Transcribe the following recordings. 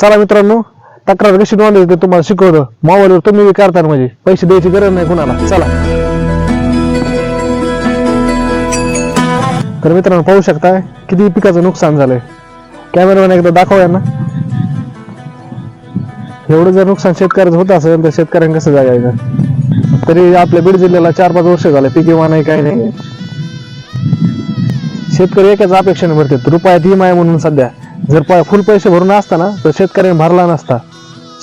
चला मित्रांनो तक्रार कशी नोंदवायची ते तुम्हाला शिकवलं मोबाईलवर तुम्ही बी करता म्हणजे पैसे द्यायची गरज नाही कुणाला. चला. तर मित्रांनो पाहू शकता किती पिकाचं नुकसान झालंय. कॅमेरामॅन एकदा दाखव यांना एवढं जर नुकसान शेतकऱ्याचं होत असेल तर शेतकऱ्यांना कसं जागायचं? तरी आपल्या बीड जिल्ह्याला चार पाच वर्ष झाले पीक विमा नाही काही नाही. शेतकरी एकाच अपेक्षेने भरतात रुपयात ही आहे म्हणून सध्या. जर प- फुल पैसे भरून असता ना तर शेतकऱ्याने भरला नसता.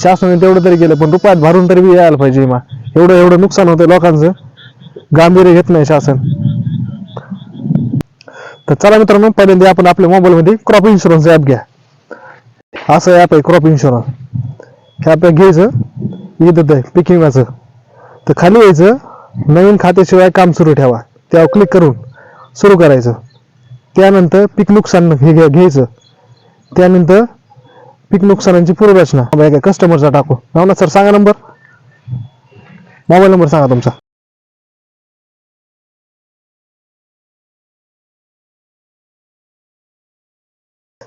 शासनाने तेवढं तरी केलं पण रुपयात भरून तरी बी यायला पाहिजे विमा एवढं एवढं नुकसान होतं लोकांचं. गांभीर्य घेत नाही शासन. तर चला मित्रांनो पहिल्यांदा आपण आपल्या मोबाईलमध्ये क्रॉप इन्शुरन्स ॲप घ्या. असं ॲप आहे क्रॉप इन्शुरन्स हे ॲप घ्यायचं येत आहे पीक विम्याचं तर खाली यायचं नवीन खात्याशिवाय काम सुरू ठेवा. त्यावर क्लिक करून सुरू करायचं. त्यानंतर पीक नुकसान हे घ्यायचं. त्यानंतर पीक नुकसानाची पूर्वरचना काय कस्टमरचा टाकू. ना सर सांगा नंबर मोबाईल नंबर सांगा तुमचा.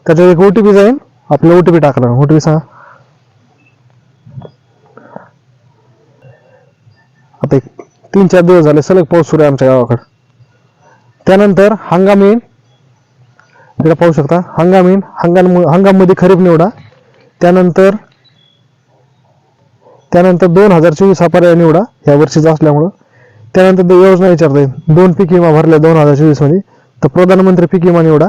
त्याच्यात एक ओटीपी जाईल. आपला ओटीपी टाकला. ओटीपी सांगा. आता एक तीन चार दिवस झाले सलग पाऊस सुरू आहे आमच्या गावाकडे. त्यानंतर हंगाम येईल. इकडे पाहू शकता. हंगाम हंगाम हंगाममध्ये खरीप निवडा. त्यानंतर त्यानंतर दोन हजार चोवीस हा पर्याय निवडा. या वर्षीचा असल्यामुळं. त्यानंतर ते योजना विचारता येईल. दोन पीक विमा भरल्या दोन हजार चोवीसमध्ये. तर प्रधानमंत्री पीक विमा निवडा.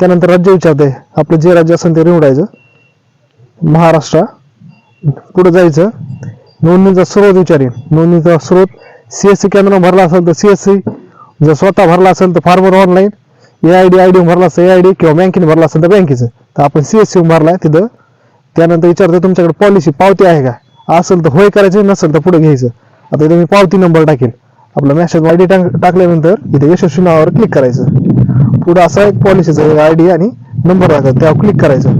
त्यानंतर राज्य विचारते आपलं जे राज्य असेल ते निवडायचं. महाराष्ट्र. पुढे जायचं. नोंदणीचा स्रोत विचारेन. नोंदणीचा स्रोत सीएससी केंद्र भरला असेल तर सीएससी जर स्वतः भरला असेल तर farmer online A I D I D भरला असेल ए आय डी किंवा बँकेने भरला असेल तर बँकेचं तर आपण सी एस सीएससी भरलाय तिथं. त्यानंतर विचारतो तुमच्याकडे पॉलिसी पावती आहे का? असेल तर होय करायची नसेल तर पुढे घ्यायचं. आता इथे मी पावती नंबर टाकेल. आपला मॅसेज आय डी टाकल्यानंतर इथे यशस्वी नावावर क्लिक करायचं. पुढे असा एक पॉलिसीचा आय डी आणि नंबर राहतात त्यावर क्लिक करायचं.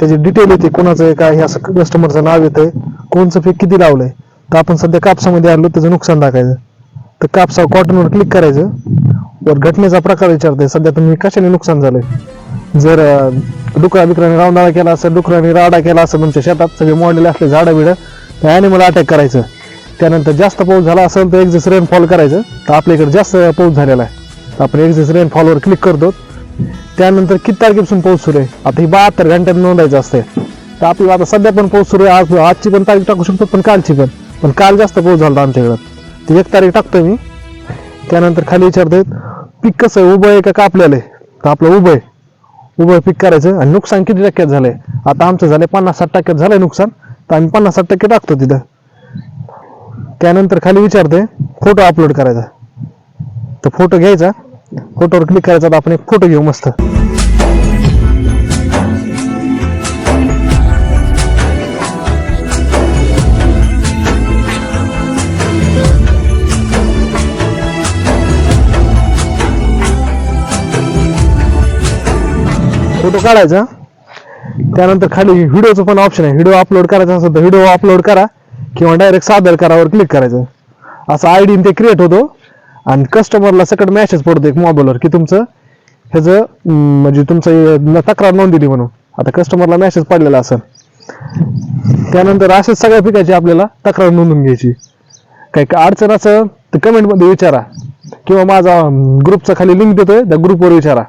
त्याची डिटेल येते कोणाचं आहे काय हे असं कस्टमरचं नाव येतंय कोणचं पीक किती लावलंय. तर आपण सध्या कापसामध्ये आलो त्याचं नुकसान दाखायचं तर कापसा कॉटनवर क्लिक करायचं. वर घटनेचा प्रकार विचारते सध्या तुम्ही कशाने नुकसान झालंय? जर डुकरा बिकराने रावणाळा केला असेल डुकराने राडा केला असेल तुमच्या शेतात सगळे मोडलेले असले झाडं बिडं तर ॲनिमल अटॅक करायचं. त्यानंतर जास्त पाऊस झाला असेल तर एक्झिस रेनफॉल करायचं. तर आपल्या इकडे जास्त पाऊस झालेला आहे. तर आपण एक्झिस रेनफॉलवर क्लिक करतो. त्यानंतर किती तारखेपासून पाऊस सुरू आहे? आता ही बहात्तर घंट्यात नोंदायचं असते तर आपल्याला आता सध्या पण पाऊस सुरू आहे. आज आजची पण तारीख टाकू शकतो पण कालची पण. पण काल जास्त पाऊस झाला आमच्याकडं ती एक तारीख टाकतोय मी. त्यानंतर खाली विचारतात पीक कसं आहे? उभं आहे का कापलेलं आहे? तर आपलं उभं आहे. उभं पीक करायचं आणि नुकसान किती टक्क्यात झालंय? आता आमचं झालंय पन्नास साठ टक्क्यात झालंय नुकसान. तर आम्ही पन्नास साठ टक्के टाकतो तिथं. त्यानंतर खाली विचारते फोटो अपलोड करायचा. तर फोटो घ्यायचा. फोटोवर क्लिक करायचा. तर आपण एक फोटो घेऊ मस्त. फोटो काढायचा. त्यानंतर खाली व्हिडिओचं पण ऑप्शन आहे. व्हिडिओ अपलोड करायचा असेल तर व्हिडिओ अपलोड करा किंवा डायरेक्ट सादर करावर क्लिक करायचं. असं आय डी ते क्रिएट होतो. आणि कस्टमरला सकट मॅसेज पडतो एक मोबाईलवर की तुमचं ह्याचं म्हणजे तुमचं तक्रार तक्रार नोंदली म्हणून. आता कस्टमरला मेसेज पडलेला असेल. त्यानंतर असेच सगळ्या पिकाची आपल्याला तक्रार नोंदून घ्यायची. काही का अडचण असं तर कमेंटमध्ये विचारा. किंवा माझा ग्रुपचा खाली लिंक देतोय. त्या ग्रुपवर विचारा.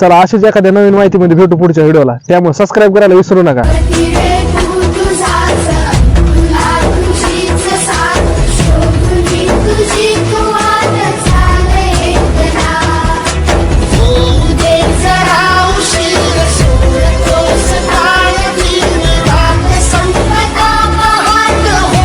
चला अशीच एखाद्या नवीन माहितीमध्ये भेटू पुढच्या व्हिडिओला. त्यामुळे सबस्क्राईब करायला विसरू नका.